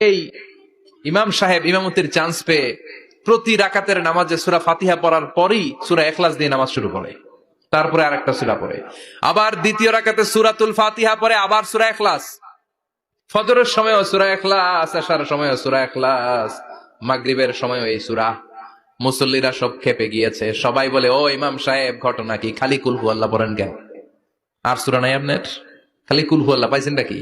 এই ইমাম সাহেব ইমামতির চান্স পেয়ে প্রতি রাকাতের নামাজে সুরা ফাতিহা পড়ার পরই সুরা এখলাস দিয়ে নামাজ শুরু করে। তারপরে আরেকটা সুরা পড়ে। আবার দ্বিতীয় রাকাতে সুরাতুল ফাতিহা পরে আবার সুরা এখলাস ফজরের সময়ও সুরা এখলাস আসার সময়ও সুরা এখলাস মাগরিবের সময়ও এই সুরা। মুসল্লিরা সব খেপে গিয়েছে। সবাই বলে, ও ইমাম সাহেব, ঘটনা কি? খালি কুলহু আল্লাহ পড়েন কেন? আর সুরা নাই আপনার খালি কুলহু আল্লাহ পাইছেন নাকি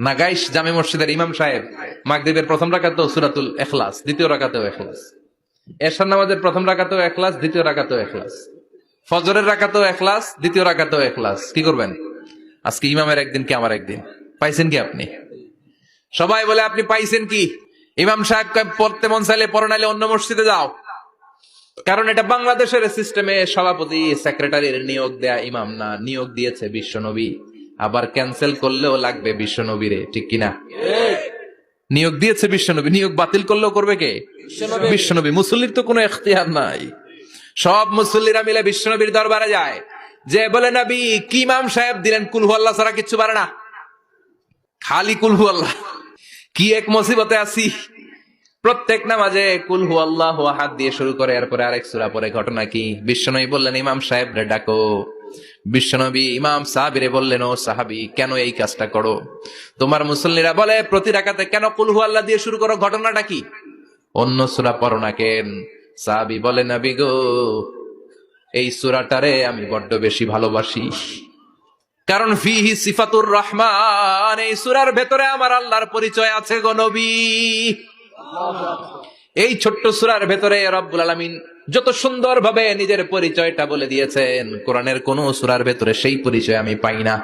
নাগাইশ জামে মসজিদের ইমাম সাহেব মাগরিবের প্রথম রাকাতেও সুরাতুল এখলাস দ্বিতীয় রাকাতেও এখলাস এশার নামাজের প্রথম রাকাতেও এখলাস দ্বিতীয় রাকাতেও এখলাস ফজরের রাকাতেও এখলাস দ্বিতীয় রাকাতেও এখলাস কি করবেন? আজকে ইমামের একদিন কি আমার একদিন? পাইছেন কি আপনি? সবাই বলে, আপনি পাইছেন কি? ইমাম সাহেব পড়তে মন চাইলে পড়ো অন্য মসজিদে যাও। কারণ এটা বাংলাদেশের সিস্টেমে সভাপতি, সেক্রেটারির নিয়োগ দেয়া ইমাম না। নিয়োগ দিয়েছে বিশ্বনবী। আবার ক্যান্সেল করলেও লাগবে বিশ্বনবীরে, ঠিক কিনা? নিয়োগ দিয়েছে বিশ্বনবী। নিয়োগ বাতিল করলেও করবে কে? বিশ্বনবী। মুসল্লির তো কোনো এখতিয়ার নাই। সব মুসল্লিরা মিলে বিশ্বনবীর দরবারে যায়। যে বলে নবী কি ইমাম সাহেব দিলেন? কুলহু আল্লাহ ছাড়া কিচ্ছু পারে না। খালি কুলহু আল্লাহ। কি এক মুসিবতে আছি। প্রত্যেক নামাজে কুলহু আল্লাহ হাত দিয়ে শুরু করে। এরপরে আরেক সুরা পরে ঘটনা কি? বিশ্বনবী বললেন ইমাম সাহেব রে ডাকো। বিশ্বনবী ইমাম সাহাবিরে বললেন, ও সাহাবি, কেন এই কাজটা করো? তোমার মুসল্লিরা বলে, প্রতি রাকাতে কেন কুলহু আল্লাহ দিয়ে শুরু করো? ঘটনাটা কি? অন্য সুরা পড়ো না কেন? সাহাবি বলে, নবী গো, এই সুরাটারে আমি বড্ড বেশি ভালোবাসি। কারণ ফিহি সিফাতুর রহমান, এই সুরার ভেতরে আমার আল্লাহর পরিচয় আছে গো নবী। এই ছোট্ট সুরার ভেতরে রব্বুল আলামিন যত সুন্দর ভাবে নিজের পরিচয়টা বলে দিয়েছেন কোরআনের কোন সুরার ভেতরে সেই পরিচয় আমি পাই না।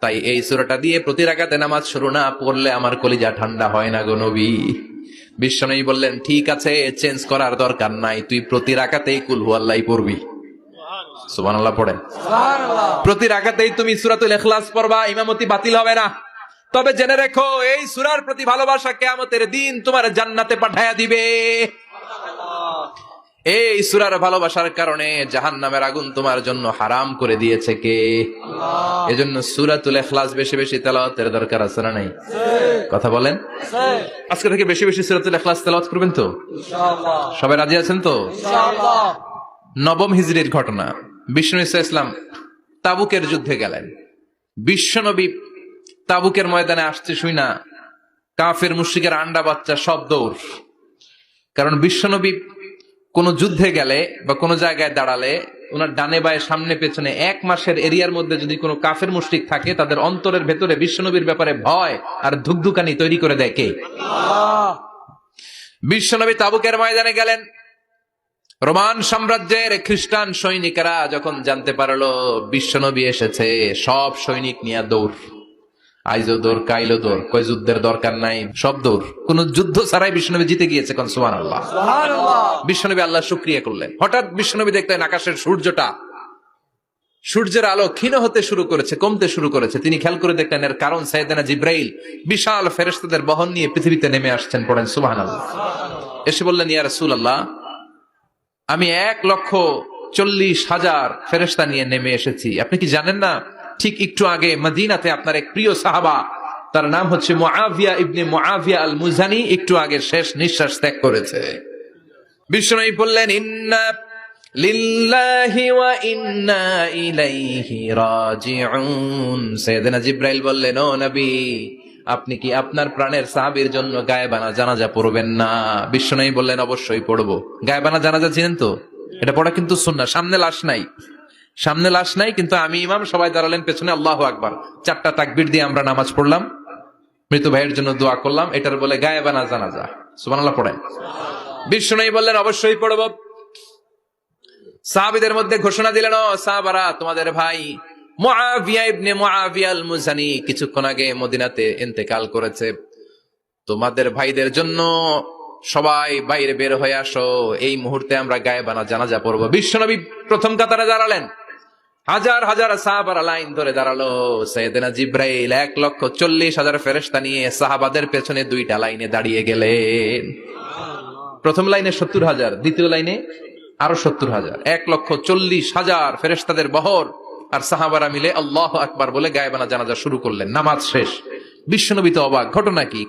তাই এই সুরাটা দিয়ে প্রতি রাকাতে নামাজ শুরু না পড়লে আমার কলিজা ঠান্ডা হয় না গো নবী। বিশ্বনবী বললেন ঠিক আছে চেঞ্জ করার দরকার নাই তুই প্রতি রাকাতেই কুলহু আল্লাহ পড়বি। সুবহানাল্লাহ পড়েন। প্রতি রাকাতেই তুমি সুরাতুল ইখলাস পড়বা ইমামতি বাতিল হবে না। তবে জেনে রেখো এই সুরার প্রতি ভালোবাসা কেয়ামতের দিন তোমার জান্নাতে পাঠায়া দিবে। এই সুরার ভালোবাসার কারণে জাহান নামের আগুন তোমার জন্য হারাম করে দিয়েছে কে? এজন্য সুরাতুল ইখলাস বেশি বেশি তেলাওয়াতের দরকার আছে না নাই? কথা বলেন? আজকে থেকে বেশি বেশি সুরা তুলে খ্লাস তেলাওয়াত করবেন তো? সবাই রাজি আছেন তো? নবম হিজড়ির ঘটনা। বিষ্ণু ইসা ইসলাম তাবুকের যুদ্ধে গেলেন। বিশ্বনবী তাবুকের ময়দানে আসছে শুই না। কাফের, মুশরিকের আন্ডা বাচ্চা সব দৌড়। কারণ বিশ্বনবী কোন যুদ্ধে গেলে বা কোনো জায়গায় দাঁড়ালে ওনার ডানে বায়ে সামনে পেছনে এক মাসের এরিয়ার মধ্যে যদি কোনো কাফের, মুশরিক থাকে, তাদের অন্তরের ভেতরে বিশ্বনবীর ব্যাপারে ভয় আর ধুকধুকানি তৈরি করে দেয় কে? বিশ্বনবী তাবুকের ময়দানে গেলেন। রোমান সাম্রাজ্যের খ্রিস্টান সৈনিকেরা যখন জানতে পারল বিশ্বনবী এসেছে, সব সৈনিক নিয়ে দৌড়। আইজো দৌড় কাইলো দৌড় কই যুদ্ধের দরকার নাই সব দৌড় কোন যুদ্ধ ছাড়াই বিশ্বনবী জিতে গিয়েছে কোন সুমান আল্লাহ বিশ্বনবী আল্লাহ শুক্রিয়া করলেন। হঠাৎ বিশ্বনবী দেখলেন আকাশের সূর্যটা সূর্যের আলো ক্ষীণ হতে শুরু করেছে কমতে শুরু করেছে। তিনি খেয়াল করে দেখলেন এর কারণ সাইদানা জিব্রাইল বিশাল ফেরেশতাদের বহন নিয়ে পৃথিবীতে নেমে আসছেন পড়েন সুবহান আল্লাহ এসে বললেন ইয়া রাসূল আল্লাহ আমি এক লক্ষ চল্লিশ হাজার ফেরেস্তা নিয়ে নেমে এসেছি। আপনি কি জানেন না ঠিক একটু আগে মদিনাতে আপনার এক প্রিয় সাহাবা, তার নাম হচ্ছে মুআবিয়া ইবনে মুআবিয়া আল মুজানি একটু আগে শেষ নিঃশ্বাস ত্যাগ করেছে। বিষ্ণু বললেন, ইন্না লিল্লাহি ওয়া ইন্না ইলাইহি রাজিউন। সাইয়েদনা জিব্রাইল বললেন, ও নবী, আপনি কি আপনার প্রাণের সাহাবীর জন্য গায়েবানা জানাজা পড়বেন না? বিশ্বনবী বললেন, অবশ্যই পড়ব। গায়েবানা জানাজা চিনেন তো? এটা পড়া কিন্তু সুন্নাহ, সামনে লাশ নাই। সামনে লাশ নাই, কিন্তু আমি ইমাম, সবাই দাঁড়ালেন পেছনে, আল্লাহ আকবার। চারটা তাকবির দিয়ে আমরা নামাজ পড়লাম। মৃত ভাইয়ের জন্য দোয়া করলাম। এটার বলে গায়েবানা জানাজা। সুবহানাল্লাহ, পড়েন। বিষ্ণু বললেন, অবশ্যই পড়ব। সাহাবিদের মধ্যে ঘোষণা দিলেন সাহাবারা, তোমাদের ভাই মুজানি কিছুক্ষণ আগে মদিনাতে ইন্তেকাল করেছে। তোমাদের ভাইদের জন্য সবাই বাইরে বের হয়ে আসো। এই মুহূর্তে আমরা গায়েবানা জানাজা পড়ব। বিশ্বনবী প্রথম কাতারে দাঁড়ালেন হাজার হাজার সাহাবারা লাইন ধরে দাঁড়াল। সৈয়দনা জিব্রাইল এক লক্ষ চল্লিশ হাজার ফেরেস্তা নিয়ে সাহাবাদের পেছনে দুইটা লাইনে দাঁড়িয়ে গেলেন। প্রথম লাইনে সত্তর হাজার, দ্বিতীয় লাইনে আরও সত্তর হাজার। এক লক্ষ চল্লিশ হাজার ফেরেস্তাদের বহর আর সাহাবারা মিলে আল্লাহ আকবার বলে গায়েবানা জানাজা শুরু করলেন। নামাজ শেষ। বিশ্বনবী তো অবাক ঘটনা কি?